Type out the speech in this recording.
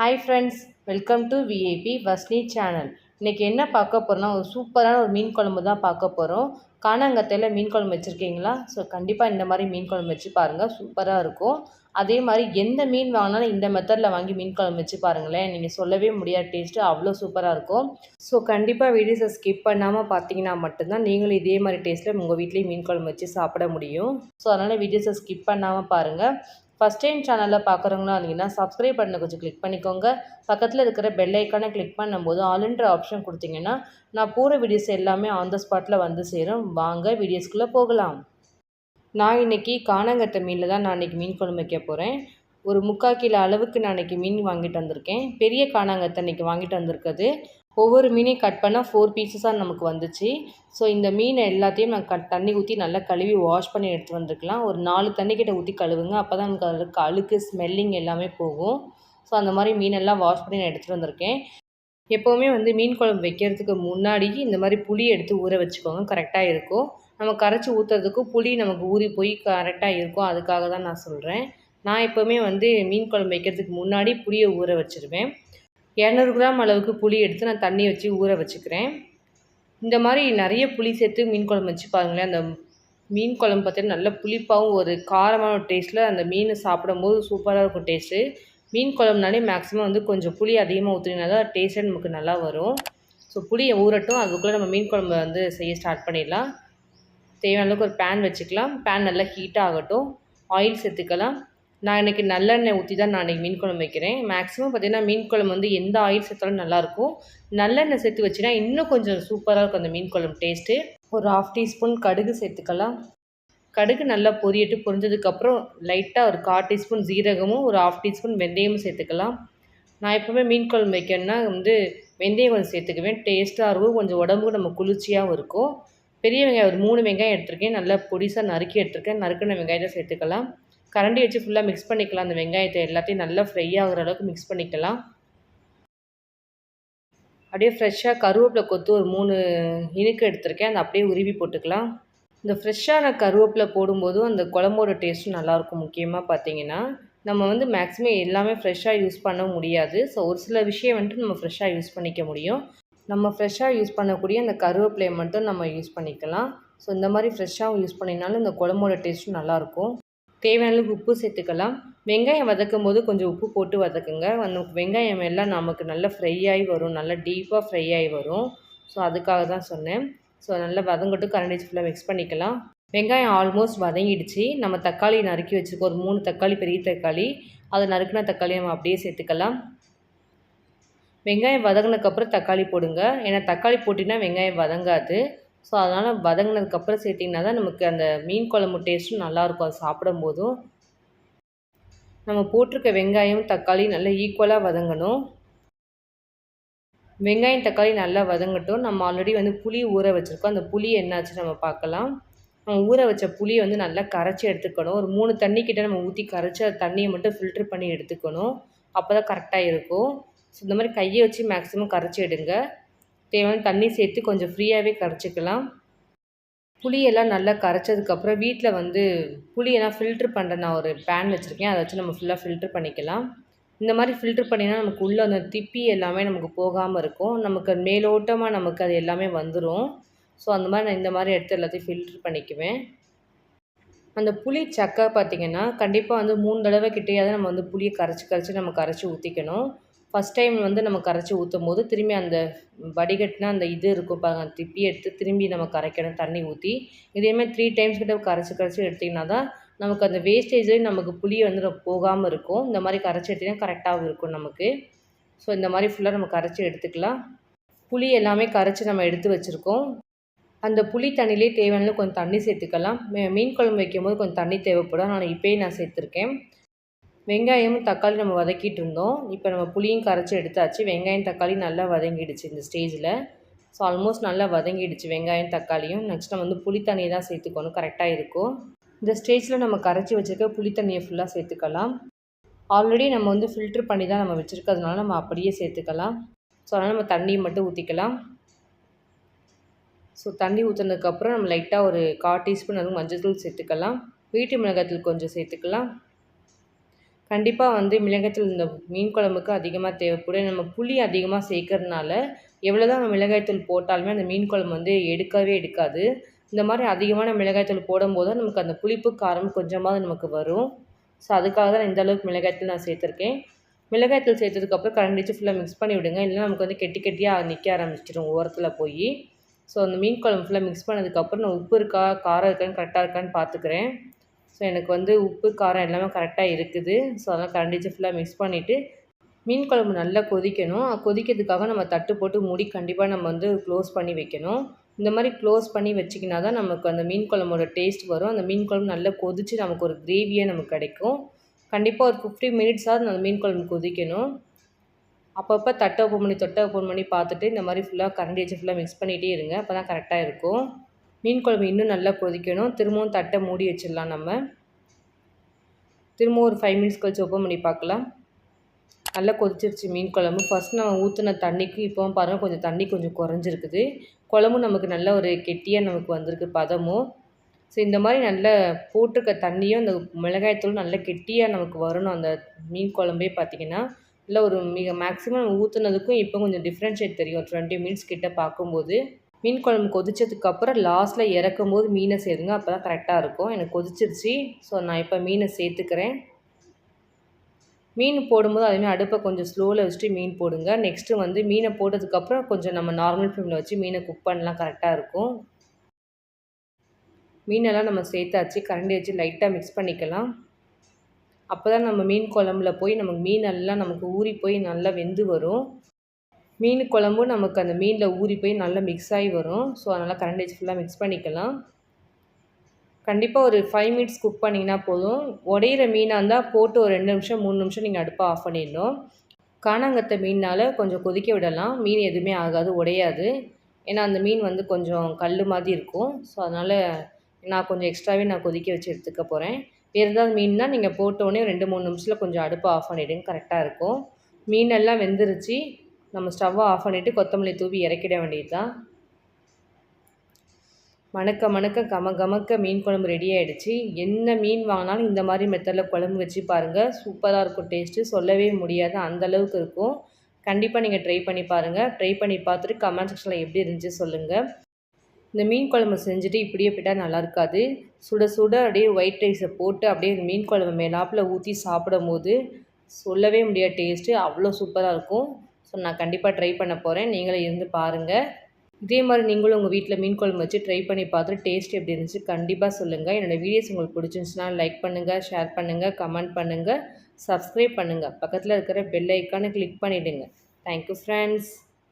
Hi friends welcome to VIP வஸ்னி channel இன்றைக்கி என்ன பார்க்க போகிறோம்னா ஒரு சூப்பரான ஒரு மீன் குழம்பு தான் பார்க்க போகிறோம் காணாங்கத்தையில் மீன் குழம்பு வச்சுருக்கீங்களா? ஸோ கண்டிப்பாக இந்த மாதிரி மீன் குழம்பு வச்சு பாருங்கள் சூப்பராக இருக்கும். அதே மாதிரி எந்த மீன் வாங்கினாலும் இந்த மெத்தடில் வாங்கி மீன் குழம்பு வச்சு பாருங்களேன். நீங்கள் சொல்லவே முடியாத டேஸ்ட்டு அவ்வளோ சூப்பராக இருக்கும். ஸோ கண்டிப்பாக வீடியோஸை ஸ்கிப் பண்ணாமல் பார்த்தீங்கன்னா மட்டும்தான் நீங்களும் இதே மாதிரி டேஸ்ட்டில் உங்கள் வீட்லேயும் மீன் குழம்பு வச்சு சாப்பிட முடியும். ஸோ அதனால் வீடியோஸை ஸ்கிப் பண்ணாமல் பாருங்கள் ஃபஸ்ட் டைம் சேனலில் பார்க்குறவங்களா இருந்தீங்கன்னா சப்ஸ்கிரைப் பண்ண கொஞ்சம் கிளிக் பண்ணிக்கோங்க. பக்கத்தில் இருக்கிற பெல் ஐக்கானை கிளிக் பண்ணும்போது ஆல்ன்ற ஆப்ஷன் கொடுத்தீங்கன்னா நான் போகிற வீடியோஸ் எல்லாமே ஆன் த ஸ்பாட்டில் வந்து சேரும். வாங்க வீடியோஸ்குள்ளே போகலாம். நான் இன்றைக்கி காணங்கத்தை மீனில் தான் நான் இன்றைக்கி மீன் குழம்பு வைக்க போகிறேன் ஒரு முக்கால் கிலோ அளவுக்கு நான் இன்றைக்கி மீன் வாங்கிட்டு வந்திருக்கேன். பெரிய காணாங்கத்தை இன்றைக்கி வாங்கிட்டு வந்திருக்குது. ஒவ்வொரு மீனையும் கட் பண்ணால் ஃபோர் பீசஸாக நமக்கு வந்துச்சு. ஸோ இந்த மீனை எல்லாத்தையும் நான் கட் தண்ணி ஊற்றி நல்லா கழுவி வாஷ் பண்ணி எடுத்து வந்துருக்கலாம். ஒரு நாலு தண்ணி கிட்ட ஊற்றி கழுவுங்க. அப்போ தான் நமக்கு அதில் அழுக்கு ஸ்மெல்லிங் எல்லாமே போகும். ஸோ அந்த மாதிரி மீனெல்லாம் வாஷ் பண்ணி நான் எடுத்துகிட்டு வந்திருக்கேன். எப்போவுமே வந்து மீன் குழம்பு வைக்கிறதுக்கு முன்னாடி இந்த மாதிரி புளி எடுத்து ஊற வச்சுக்கோங்க. கரெக்டாக இருக்கும். நம்ம கரைச்சி ஊற்றுறதுக்கும் புளி நமக்கு ஊறி போய் கரெக்டாக இருக்கும். அதுக்காக தான் நான் சொல்கிறேன் நான் எப்போவுமே வந்து மீன் குழம்பு வைக்கிறதுக்கு முன்னாடி புளியை ஊற வச்சுருவேன். இரநூறு கிராம் அளவுக்கு புளி எடுத்து நான் தண்ணி வச்சு ஊற வச்சுக்கிறேன். இந்த மாதிரி நிறைய புளி சேர்த்து மீன் குழம்பு வச்சு பாருங்களேன். அந்த மீன் குழம்பு பார்த்தீங்கன்னா நல்ல புளிப்பாகவும் ஒரு காரமான ஒரு டேஸ்ட்டில் அந்த மீனை சாப்பிடும்போது சூப்பராக இருக்கும் டேஸ்ட்டு மீன் குழம்புனாலே மேக்ஸிமம் வந்து கொஞ்சம் புளி அதிகமாக ஊற்றினா தான் நமக்கு நல்லா வரும். ஸோ புளியை ஊறட்டும் அதுக்குள்ளே நம்ம மீன் குழம்பு வந்து செய்ய ஸ்டார்ட் பண்ணிடலாம். தேவையான அளவுக்கு ஒரு பேன் வச்சுக்கலாம். பேன் நல்லா ஹீட் ஆகட்டும். ஆயில் சேர்த்துக்கலாம். நான் இன்றைக்கி நல்லெண்ணெய் ஊற்றி தான் நான் இன்றைக்கி மீன் குழம்பு வைக்கிறேன். மேக்ஸிமம் பார்த்திங்கன்னா மீன் குழம்பு வந்து எந்த ஆயில் சேர்த்தாலும் நல்லாயிருக்கும் நல்லெண்ணெய் சேர்த்து வச்சுன்னா இன்னும் கொஞ்சம் சூப்பராக இருக்கும் அந்த மீன் குழம்பு டேஸ்ட்டு ஒரு ஆஃப் டீஸ்பூன் கடுகு சேர்த்துக்கலாம். கடுகு நல்லா பொரியட்டு பொரிஞ்சதுக்கப்புறம் லைட்டாக ஒரு கால் டீஸ்பூன் ஜீரகமும் ஒரு ஆஃப் டீஸ்பூன் வெந்தயமும் சேர்த்துக்கலாம். நான் எப்போவுமே மீன் குழம்பு வைக்கணும்னா வந்து வெந்தயம் கொஞ்சம் சேர்த்துக்குவேன். டேஸ்ட்டாக இருக்கும் கொஞ்சம் உடம்புக்கு நம்ம குளிர்ச்சியாகவும் இருக்கும். பெரிய வெங்காயம் ஒரு மூணு வெங்காயம் எடுத்திருக்கேன். நல்லா பொடிசாக நறுக்கி எடுத்திருக்கேன். நறுக்கின வெங்காயத்தை சேர்த்துக்கலாம். கரண்டி வச்சு ஃபுல்லாக மிக்ஸ் பண்ணிக்கலாம். அந்த வெங்காயத்தை எல்லாத்தையும் நல்லா ஃப்ரை ஆகிற அளவுக்கு மிக்ஸ் பண்ணிக்கலாம். அப்படியே ஃப்ரெஷ்ஷாக கருவேப்பிலை கொத்து ஒரு மூணு இனுக்கு எடுத்திருக்கேன். அதை அப்படியே உருவி போட்டுக்கலாம். இந்த ஃப்ரெஷ்ஷான கருவேப்பிலை போடும்போதும் அந்த குழம்போட டேஸ்ட்டும் நல்லாயிருக்கும். முக்கியமாக பார்த்தீங்கன்னா நம்ம வந்து மேக்ஸிமம் எல்லாமே ஃப்ரெஷ்ஷாக யூஸ் பண்ண முடியாது. ஸோ ஒரு சில விஷயம் வந்துட்டு நம்ம ஃப்ரெஷ்ஷாக யூஸ் பண்ணிக்க முடியும். நம்ம ஃப்ரெஷ்ஷாக யூஸ் பண்ணக்கூடிய அந்த கருவேப்பிலையை மட்டும் நம்ம யூஸ் பண்ணிக்கலாம். ஸோ இந்த மாதிரி ஃப்ரெஷ்ஷாகவும் யூஸ் பண்ணினாலும் இந்த குழம்போட டேஸ்ட்டும் நல்லாயிருக்கும். தேவையான அளவுக்கு உப்பு சேர்த்துக்கலாம். வெங்காயம் வதக்கும் போது கொஞ்சம் உப்பு போட்டு வதக்குங்க. அந்த வெங்காயம் எல்லாம் நமக்கு நல்லா ஃப்ரை ஆகி வரும். நல்லா டீப்பாக ஃப்ரை ஆகி வரும். ஸோ அதுக்காக தான் சொன்னேன். ஸோ நல்லா வதங்கட்டும் கரண்டி ஃபுல்லாக மிக்ஸ் பண்ணிக்கலாம். வெங்காயம் ஆல்மோஸ்ட் வதங்கிடுச்சு. நம்ம தக்காளி நறுக்கி வச்சுருக்கோம். ஒரு மூணு தக்காளி பெரிய தக்காளி. அதை நறுக்கின தக்காளி நம்ம அப்படியே சேர்த்துக்கலாம். வெங்காயம் வதங்கினதுக்கப்புறம் தக்காளி போடுங்க. ஏன்னா தக்காளி போட்டிங்கன்னா வெங்காயம் வதங்காது. ஸோ அதனால் வதங்கினதுக்கப்புறம் சேர்த்திங்கன்னா தான் நமக்கு அந்த மீன் குழம்பு டேஸ்ட்டும் நல்லாயிருக்கும் அது சாப்பிடும் போதும் நம்ம போட்டிருக்க வெங்காயம் தக்காளி நல்லா ஈக்குவலாக வதங்கணும். வெங்காயம் தக்காளி நல்லா வதங்கட்டும். நம்ம ஆல்ரெடி வந்து புளி ஊற வச்சுருக்கோம். அந்த புளி என்னாச்சு நம்ம பார்க்கலாம். நம்ம ஊற வச்ச புளியை வந்து நல்லா கரைச்சி எடுத்துக்கணும். ஒரு மூணு தண்ணி கிட்ட நம்ம ஊற்றி கரைச்சி அந்த தண்ணியை மட்டும் ஃபில்ட்ரு பண்ணி எடுத்துக்கணும். அப்போ தான் கரெக்டாக இருக்கும். ஸோ இந்த மாதிரி கையை வச்சு மேக்ஸிமம் கரைச்சி எடுங்க. தேவையான தண்ணி சேர்த்து கொஞ்சம் ஃப்ரீயாகவே கரைச்சிக்கலாம். புளியெல்லாம் நல்லா கரைச்சதுக்கப்புறம் வீட்டில் வந்து புளியெல்லாம் ஃபில்ட்ரு பண்ணுற நான் ஒரு பேன் வச்சுருக்கேன். அதை வச்சு நம்ம ஃபுல்லாக ஃபில்ட்ரு பண்ணிக்கலாம். இந்த மாதிரி ஃபில்ட்ரு பண்ணினா நமக்கு உள்ளே அந்த திப்பி எல்லாமே நமக்கு போகாமல் இருக்கும். நமக்கு மேலோட்டமாக நமக்கு அது எல்லாமே வந்துடும் ஸோ அந்த மாதிரி நான் இந்த மாதிரி எடுத்து எல்லாத்தையும் ஃபில்ட்ரு பண்ணிக்குவேன். அந்த புளி சக்கை பார்த்திங்கன்னா கண்டிப்பாக வந்து மூணு தடவை கிட்டேயாவது நம்ம வந்து புளியை கரைச்சி கரைச்சி நம்ம கரைச்சி ஊற்றிக்கணும் ஃபஸ்ட் டைம் வந்து நம்ம கரைச்சி ஊற்றும் போது திரும்பி அந்த வடிகட்டினா அந்த இது இருக்கும் பாருங்க திப்பி எடுத்து திரும்பி நம்ம கரைக்கணும் தண்ணி ஊற்றி இதேமாதிரி த்ரீ டைம்ஸ் கிட்ட கரைச்சி கரைச்சி எடுத்திங்கன்னா தான் நமக்கு அந்த வேஸ்டேஜ்லேயும் நமக்கு புளி வந்து போகாமல் இருக்கும். இந்த மாதிரி கரைச்சி எடுத்திங்கன்னா கரெக்டாகவும் இருக்கும் நமக்கு. ஸோ இந்த மாதிரி ஃபுல்லாக நம்ம கரைச்சி எடுத்துக்கலாம். புளி எல்லாமே கரைச்சி நம்ம எடுத்து வச்சுருக்கோம். அந்த புளி தண்ணியிலே தேவையான கொஞ்சம் தண்ணி சேர்த்துக்கலாம். மீன் குழம்பு வைக்கும் போது கொஞ்சம் தண்ணி தேவைப்படும். நான் இப்போயே நான் சேர்த்துருக்கேன். வெங்காயமும் தக்காளி நம்ம வதக்கிட்டு இருந்தோம். இப்போ நம்ம புளியும் கரைச்சி எடுத்தாச்சு. வெங்காயம் தக்காளி நல்லா வதங்கிடுச்சு இந்த ஸ்டேஜில் ஸோ ஆல்மோஸ்ட் நல்லா வதங்கிடுச்சு வெங்காயம் தக்காளியும். நெக்ஸ்ட் நம்ம வந்து புளி தண்ணியை தான் சேர்த்துக்கணும். கரெக்டாக இருக்கும். இந்த ஸ்டேஜில் நம்ம கரைச்சி வச்சுருக்க புளி தண்ணியை ஃபுல்லாக சேர்த்துக்கலாம். ஆல்ரெடி நம்ம வந்து ஃபில்ட்ரு பண்ணி தான் நம்ம வச்சுருக்கிறதுனால நம்ம அப்படியே சேர்த்துக்கலாம். ஸோ அதனால் நம்ம தண்ணியை மட்டும் ஊற்றிக்கலாம் ஸோ தண்ணி ஊற்றினதுக்கப்புறம் நம்ம லைட்டாக ஒரு கால் டீஸ்பூன் அதுவும் மஞ்சள் தூள் சேர்த்துக்கலாம். வீட்டு மிளகாத்தூள் கொஞ்சம் சேர்த்துக்கலாம். கண்டிப்பாக வந்து மிளகாய்த்தூள் இந்த மீன் குழம்புக்கு அதிகமாக தேவைப்படும். நம்ம புளி அதிகமாக சேர்க்கறதுனால எவ்வளோ தான் நம்ம மிளகாய்த்தூள் போட்டாலுமே அந்த மீன் குழம்பு வந்து எடுக்கவே எடுக்காது. இந்த மாதிரி அதிகமான மிளகாய்த்தூள் போடும்போது நமக்கு அந்த புளிப்பு காரம் கொஞ்சமாவது நமக்கு வரும். ஸோ அதுக்காக தான் இந்த அளவுக்கு மிளகாய்த்தூள் நான் சேர்த்துருக்கேன். மிளகாய்த்தூள் சேர்த்ததுக்கப்புறம் கரண்டிச்சு ஃபுல்லாக மிக்ஸ் பண்ணி விடுங்க. இல்லைனா நமக்கு வந்து கெட்டி கெட்டியாக நிற்க ஆரம்பிச்சிடும் ஓரத்தில் போய். ஸோ அந்த மீன் குழம்பு ஃபுல்லாக மிக்ஸ் பண்ணதுக்கப்புறம் நான் உப்பு இருக்கா காரம் இருக்கான்னு கரெக்டாக இருக்கான்னு பார்த்துக்கிறேன். ஸோ எனக்கு வந்து உப்பு காரம் எல்லாமே கரெக்டாக இருக்குது. ஸோ அதெல்லாம் கரண்டிச்சு ஃபுல்லாக மிக்ஸ் பண்ணிவிட்டு மீன் குழம்பு நல்லா கொதிக்கணும். கொதிக்கிறதுக்காக நம்ம தட்டு போட்டு மூடி கண்டிப்பாக நம்ம வந்து க்ளோஸ் பண்ணி வைக்கணும். இந்த மாதிரி க்ளோஸ் பண்ணி வச்சிக்கினா தான் நமக்கு அந்த மீன் குழம்போட டேஸ்ட் வரும். அந்த மீன் குழம்பு நல்லா கொதித்து நமக்கு ஒரு கிரேவியாக நமக்கு கிடைக்கும். கண்டிப்பாக ஒரு ஃபிஃப்டி மினிட்ஸாவது அந்த மீன் குழம்பு கொதிக்கணும். அப்பப்போ தட்டை ஓப்பன் பண்ணி தொட்டை ஓப்பன் பண்ணி பார்த்துட்டு இந்த மாதிரி ஃபுல்லாக கரண்டி வச்சு ஃபுல்லாக மிக்ஸ் பண்ணிகிட்டே இருங்க. அப்போ தான் கரெக்டாக இருக்கும். மீன் குழம்பு இன்னும் நல்லா கொதிக்கணும். திரும்பவும் தட்டை மூடி வச்சிடலாம் நம்ம. திரும்பவும் ஒரு ஃபைவ் மினிட்ஸ் கழிச்சு ஓப்பன் பண்ணி பார்க்கலாம். நல்லா கொதிச்சிருச்சு மீன் குழம்பு. ஃபஸ்ட் நம்ம ஊற்றின தண்ணிக்கு இப்போ பாருங்கள் கொஞ்சம் தண்ணி கொஞ்சம் குறைஞ்சிருக்குது. குழம்பும் நமக்கு நல்ல ஒரு கெட்டியாக நமக்கு வந்திருக்கு பதமும் ஸோ இந்த மாதிரி நல்ல போட்டிருக்க தண்ணியும் அந்த மிளகாய்த்தூள் நல்ல கெட்டியாக நமக்கு வரணும். அந்த மீன் குழம்பே பார்த்திங்கன்னா இல்லை ஒரு மிக மேக்ஸிமம் ஊற்றுனதுக்கும் இப்போ கொஞ்சம் டிஃப்ரென்ஷியேட் தெரியும். டுவெண்ட்டி மினிட்ஸ் கிட்டே பார்க்கும்போது மீன் குழம்பு கொதிச்சதுக்கப்புறம் லாஸ்ட்டில் இறக்கும் போது மீனை சேருங்க அப்போ தான் கரெக்டாக இருக்கும். எனக்கு கொதிச்சிருச்சு. ஸோ நான் இப்போ மீனை சேர்த்துக்கிறேன். மீன் போடும்போது அதுமாதிரி அடுப்பை கொஞ்சம் ஸ்லோவில் வச்சுட்டு மீன் போடுங்க. நெக்ஸ்ட்டு வந்து மீனை போட்டதுக்கப்புறம் கொஞ்சம் நம்ம நார்மல் ஃப்ளேமில் வச்சு மீனை குக் பண்ணலாம் கரெக்டாக இருக்கும். மீனெல்லாம் நம்ம சேர்த்தாச்சு கரண்டி வச்சு லைட்டாக மிக்ஸ் பண்ணிக்கலாம். அப்போ தான் நம்ம மீன் குழம்புல போய் நமக்கு மீன் எல்லாம் நமக்கு ஊறி போய் நல்லா வெந்து வரும். மீன் குழம்பும் நமக்கு அந்த மீனில் ஊறி போய் நல்லா மிக்ஸ் ஆகி வரும். ஸோ அதனால் கரண்டி வச்சு ஃபுல்லாக மிக்ஸ் பண்ணிக்கலாம். கண்டிப்பாக ஒரு ஃபைவ் மினிட்ஸ் குக் பண்ணிங்கன்னா போதும். உடையிற மீனாக இருந்தால் போட்டு ஒரு ரெண்டு நிமிஷம் மூணு நிமிஷம் நீங்கள் அடுப்பை ஆஃப் பண்ணிடணும். காணாங்கத்த மீனால் கொஞ்சம் கொதிக்க விடலாம். மீன் எதுவுமே ஆகாது உடையாது. ஏன்னா அந்த மீன் வந்து கொஞ்சம் கல் மாதிரி இருக்கும். ஸோ அதனால் நான் கொஞ்சம் எக்ஸ்ட்ராவே நான் கொதிக்க வச்சு எடுத்துக்க போகிறேன் வேறு ஏதாவது மீன்னா நீங்கள் போட்டோடனே ரெண்டு மூணு நிமிஷத்தில் கொஞ்சம் அடுப்பை ஆஃப் பண்ணிவிடுங்க கரெக்டாக இருக்கும். மீனெல்லாம் வெந்துருச்சு. நம்ம ஸ்டவ்வை ஆஃப் பண்ணிவிட்டு கொத்தமல்லி தூவி இறக்கிட வேண்டியது தான் மணக்க மணக்க கம கமக்க மீன் குழம்பு ரெடி ஆகிடுச்சு என்ன மீன் வாங்கினாலும் இந்த மாதிரி மெத்தடில் குழம்பு வச்சு பாருங்கள் சூப்பராக இருக்கும். டேஸ்ட்டு சொல்லவே முடியாது. அந்தளவுக்கு இருக்கும். கண்டிப்பாக நீங்கள் ட்ரை பண்ணி பாருங்கள் ட்ரை பண்ணி பார்த்துட்டு கமெண்ட் செக்ஷனில் எப்படி இருந்துச்சு சொல்லுங்கள் இந்த மீன் குழம்பு செஞ்சுட்டு இப்படியே போயிட்டால் நல்லா இருக்காது. சுட சுட அப்படியே ஒயிட் ரைஸை போட்டு அப்படியே மீன் குழம்பு மேலாப்பில் ஊற்றி சாப்பிடும் போது சொல்லவே முடியாத. டேஸ்ட்டு அவ்வளோ சூப்பராக இருக்கும். ஸோ நான் கண்டிப்பாக ட்ரை பண்ண போகிறேன் நீங்களே இருந்து பாருங்கள் இதே மாதிரி நீங்களும் உங்கள் வீட்டில் மீன் குழம்பு வச்சு ட்ரை பண்ணி பார்த்துட்டு டேஸ்ட் எப்படி இருந்துச்சு கண்டிப்பாக சொல்லுங்கள் என்னோடய வீடியோஸ் உங்களுக்கு பிடிச்சிருந்துச்சுன்னா லைக் பண்ணுங்கள் ஷேர் பண்ணுங்கள் கமெண்ட் பண்ணுங்கள் சப்ஸ்கிரைப் பண்ணுங்கள் பக்கத்தில் இருக்கிற பெல் ஐக்கானை கிளிக் பண்ணிவிடுங்க தேங்க்யூ ஃப்ரெண்ட்ஸ்